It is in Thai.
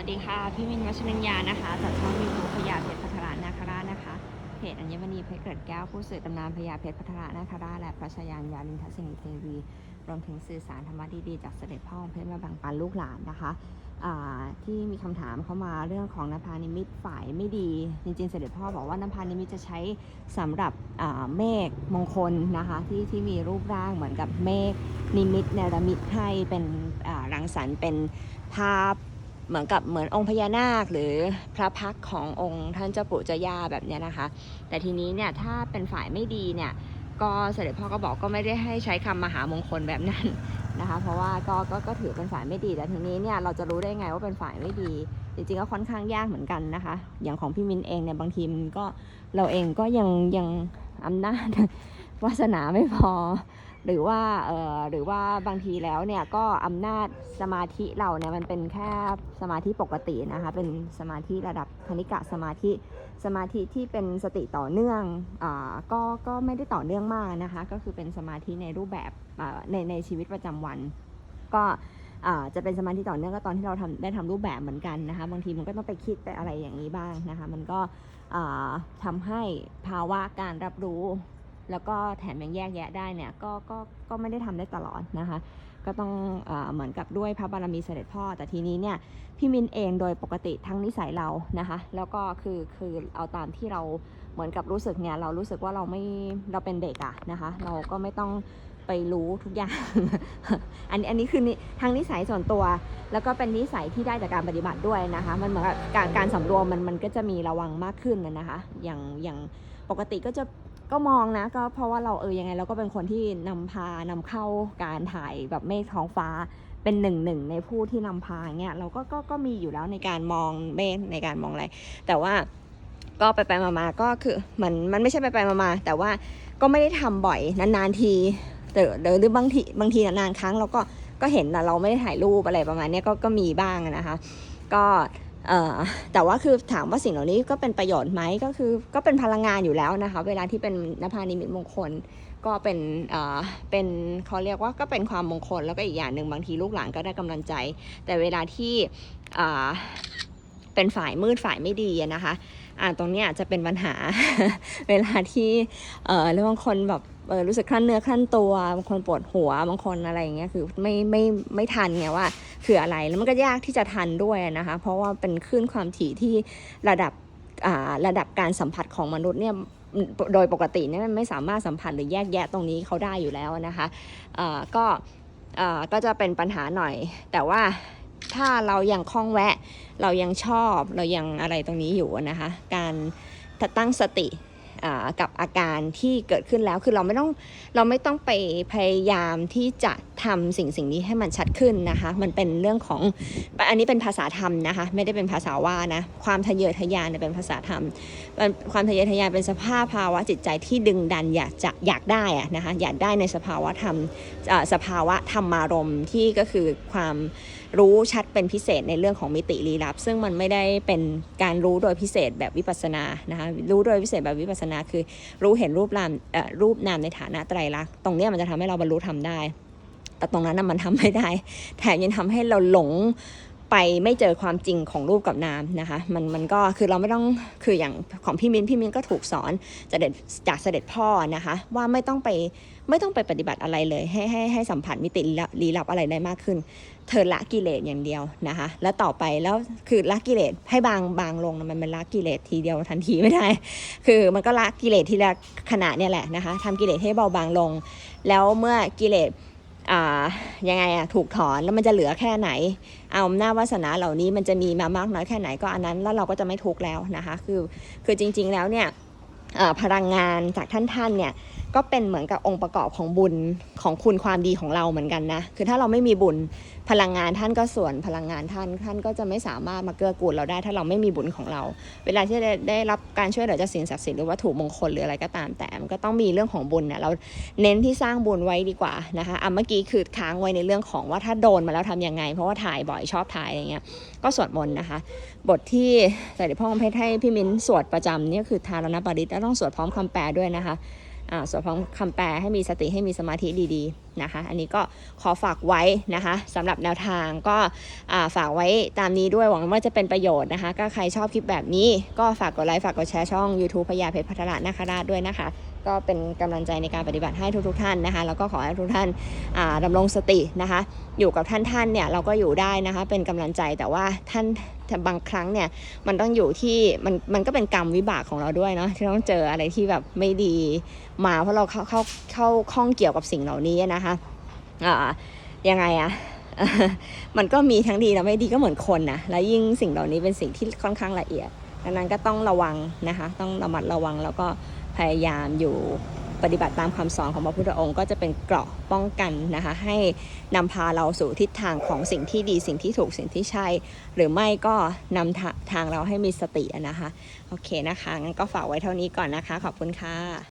วัสดีค่ะ พี่มินวัชรินยานะคะจากช่องยูทูบพญาเพชรพัทรานาคราชนะคะเพจอัญมณีเพชรเกิดแก้วผู้สื่อตำนานพญาเพชรพัทรานาคราชและพระชายานยาลินทสิงห์เทวี รวมถึงสื่อสารธรรมะดีๆจากเสด็จพ่อองค์เพชรมาแบ่งปันลูกหลานนะคะที่มีคำถามเข้ามาเรื่องของนภานิมิตฝ่ายไม่ดี จริงๆ เสด็จพ่อบอกว่านภานิมิตจะใช้สำหรับเมฆมงคลนะคะที่ที่มีรูปร่างเหมือนกับเมฆนิมิตเนรมิตให้เป็นรังสรรค์เป็นภาพ เหมือนกับเหมือนองค์พญานาค หรือพระพักขององค์ท่านเจ้าปู่เจ้าย่าแบบนี้นะคะ แต่ทีนี้เนี่ยถ้าเป็นฝ่ายไม่ดีเนี่ยก็เสด็จพ่อก็บอกก็ไม่ได้ให้ใช้คำมหามงคลแบบนั้นนะคะ เพราะว่าก็ก็ก็ถือเป็นฝ่ายไม่ดีแต่ทีนี้เนี่ยเราจะรู้ได้ไงว่าเป็นฝ่ายไม่ดี จริงๆก็ค่อนข้างยากเหมือนกันนะคะ อย่างของพี่มินเองเนี่ยบางทีมันก็เราเองก็ยังยังอำนาจวาสนาไม่พอ หรือว่าเอ่อหรือว่าบางทีแล้วเนี่ยก็อำนาจสมาธิเราเนี่ยมันเป็นแค่สมาธิปกตินะคะเป็นสมาธิระดับคณิกะสมาธิสมาธิที่เป็นสติต่อเนื่องอ่าก็ก็ไม่ได้ต่อเนื่องมากนะคะก็คือเป็นสมาธิในรูปแบบอ่าในในชีวิตประจำวัน ก็อ่าจะเป็นสมาธิต่อเนื่องก็ตอนที่เราทำได้ทำรูปแบบเหมือนกันนะคะบางทีมันก็ต้องไปคิดไปอะไรอย่างนี้บ้างนะคะมันก็อ่าทำให้ภาวะการรับรู้ แล้วก็แถมยังแยกแยะได้เนี่ยก็ก็ก็ไม่ได้ทำได้ตลอดนะคะ ก็ต้องเอเหมือนกับด้วยพระบารมีเสด็จพ่อ แต่ทีนี้เนี่ยพี่มินเองโดยปกติทั้งนิสัยเรานะคะ แล้วก็คือคือเอาตามที่เราเหมือนกับรู้สึกเนี่ยเรารู้สึกว่าเราไม่เราเป็นเด็กอะนะคะ เราก็ไม่ต้องไปรู้ทุกอย่าง อันอันนี้คือทางนิสัยส่วนตัว แล้วก็เป็นนิสัยที่ได้จากการปฏิบัติด้วยนะคะ มันเหมือนกับการการสำรวมมันมันก็จะมีระวังมากขึ้นนะนะคะ อย่างอย่างปกติก็จะ ก็มองนะก็เพราะว่าเราเออยังไงเราก็เป็นคนที่นำพานำเข้าการถ่ายแบบเมฆท้องฟ้าเป็นหนึ่งหนึ่งในผู้ที่นำพาเนี่ยเราก็ก็ก็มีอยู่แล้วในการมองเมฆในการมองอะไร แต่ว่าก็ไปไปมาๆก็คือมันมันไม่ใช่ไปไปมาๆแต่ว่าก็ไม่ได้ทำบ่อยนานๆทีแต่หรือหรือบางทีบางทีนานๆครั้งเราก็ก็เห็นแต่เราไม่ได้ถ่ายรูปอะไรประมาณนี้ก็ก็มีบ้างนะคะ ก็ แต่ว่าคือถามว่าสิ่งเหล่านี้ก็เป็นประโยชน์ไหมก็คือก็เป็นพลังงานอยู่แล้วนะคะ เวลาที่เป็นนภานิมิตมงคล ก็เป็นเป็นเขาเรียกว่าก็เป็นความมงคลแล้วก็อีกอย่างหนึ่งบางทีลูกหลานก็ได้กำลังใจ แต่เวลาที่เป็นฝ่ายมืดฝ่ายไม่ดีนะคะ อ่าตรงนี้ยจจะเป็นปัญหาเวลาที่เอ่อแล้วบางคนแบบเออรู้สึกคลั่นเนื้อคลั่นตัวบางคนปวดหัวบางคนอะไรอย่างเงี้ยคือไม่ไม่ไม่ทันไงว่าคืออะไรแล้วมันก็ยากที่จะทันด้วยนะคะ เพราะว่าเป็นคลื่นความถี่ที่ระดับอ่าระดับการสัมผัสของมนุษย์เนี่ยโดยปกติเนี่ยมันไม่สามารถสัมผัสหรือแยกแยะตรงนี้เขาได้อยู่แล้วนะคะอ่าก็อ่าก็จะเป็นปัญหาหน่อย แต่ว่า ถ้าเรายังคล่องแวะ เรายังชอบเรายังอะไรตรงนี้อยู่นะคะ การตั้งสติกับอาการที่เกิดขึ้นแล้วคือเราไม่ต้องเราไม่ต้องไปพยายามที่จะ ทำสิ่งสิ่งนี้ให้มันชัดขึ้นนะคะ มันเป็นเรื่องของอันนี้เป็นภาษาธรรมนะคะ ไม่ได้เป็นภาษาว่านะ ความทะเยอทะยานเป็นภาษาธรรมมันความทะเยอทะยานเป็นสภาพภาวะจิตใจที่ดึงดันอยากจะอยากได้อะนะคะ อยากได้ในสภาวะธรรมสภาวะธรรมารมณ์ที่ก็คือความรู้ชัดเป็นพิเศษในเรื่องของมิติลี้ลับ ซึ่งมันไม่ได้เป็นการรู้โดยพิเศษแบบวิปัสสนานะคะรู้โดยพิเศษแบบวิปัสสนาคือ รู้เห็นรูปนามรูปนามในฐานะไตรลักษณ์ตรงนี้มันจะทำให้เราบรรลุธรรมได้ แต่ตรงนั้นน่ะมันทำไม่ได้ แถมยังทำให้เราหลงไปไม่เจอความจริงของรูปกับนามนะคะมันมันก็คือเราไม่ต้องคืออย่างของพี่มินพี่มินก็ถูกสอนจากเด็จจากเสด็จพ่อนะคะ ว่าไม่ต้องไปไม่ต้องไปปฏิบัติอะไรเลย ให้ให้ให้สัมผัสมิติลี้ลับลี้ลับอะไรได้มากขึ้น เธอละกิเลสอย่างเดียวนะคะ แล้วต่อไปแล้วคือละกิเลสให้บางบางลงมันมันละกิเลสทีเดียวทันทีไม่ได้ คือมันก็ละกิเลสทีละขณะเนี่ยแหละนะคะทำกิเลสให้เบาบางลง แล้วเมื่อกิเลส ยังไงอะถูกถอนแล้วมันจะเหลือแค่ไหน เอาหน้าวาสนาเหล่านี้มันจะมีมามากน้อยแค่ไหนก็อันนั้น แล้วเราก็จะไม่ทุกข์แล้วนะคะ คือคือจริง ๆแล้วเนี่ยพลังงานจากท่านท่านๆเนี่ย ก็เป็นเหมือนกับองค์ประกอบของบุญของคุณความดีของเราเหมือนกันนะ คือถ้าเราไม่มีบุญพลังงานท่านก็ส่วนพลังงานท่าน ท่านก็จะไม่สามารถมาเกื้อกูลเราได้ ถ้าเราไม่มีบุญของเรา เวลาที่ได้ได้รับการช่วยเหลือจากสิ่งศักดิ์สิทธิ์หรือวัตถุมงคลหรืออะไรก็ตามแต่มันก็ต้องมีเรื่องของบุญเนี่ยเราเน้นที่สร้างบุญไว้ดีกว่านะคะอะเมื่อกี้คือค้างไว้ในเรื่องของว่าถ้าโดนมาแล้วทำยังไง เพราะว่าถ่ายบ่อยชอบถ่ายอะไรเงี้ยก็สวดมนต์นะคะ บทที่ใส่พ่อเพชรให้พี่มิ้นสวดประจำเนี่ยคือทารณปริตแล้วต้องสวดพร้อมคำแปลด้วยนะคะอ่า สวดพร้องคำแปลให้มีสติให้มีสมาธิดีๆนะคะ อันนี้ก็ขอฝากไว้นะคะสำหรับแนวทางก็ฝากไว้ตามนี้ด้วยหวังว่าจะเป็นประโยชน์นะคะ ก็ใครชอบคลิปแบบนี้ก็ฝากกดไลค์ฝากกดแชร์ช่อง YouTube พญาเพชรพัฒระนาคราชด้วยนะคะ ก็เป็นกำลังใจในการปฏิบัติให้ทุกๆท่านนะคะ แล้วก็ขอให้ทุกท่านอ่าดำรงสตินะคะ อยู่กับท่านท่านเนี่ยเราก็อยู่ได้นะคะ เป็นกำลังใจแต่ว่าท่านบางครั้งเนี่ยมันต้องอยู่ที่มันมันก็เป็นกรรมวิบากของเราด้วยเนาะที่ต้องเจออะไรที่แบบไม่ดีมาเพราะเราเข้าเข้าเข้าข้องเกี่ยวกับสิ่งเหล่านี้นะคะอ่ายังไงอะมันก็มีทั้งดีและไม่ดีก็เหมือนคนนะและยิ่งสิ่งเหล่านี้เป็นสิ่งที่ค่อนข้างละเอียดดังนั้นก็ต้องระวังนะคะ ต้องระมัดระวังแล้วก็ พยายามอยู่ปฏิบัติตามคำสอนของพระพุทธองค์ก็จะเป็นเกราะป้องกันนะคะให้นำพาเราสู่ทิศทางของสิ่งที่ดีสิ่งที่ถูกสิ่งที่ใช่ หรือไม่ก็นำทาทางเราให้มีสตินะคะ โอเคนะคะงั้นก็ฝากไว้เท่านี้ก่อนนะคะ ขอบคุณค่ะ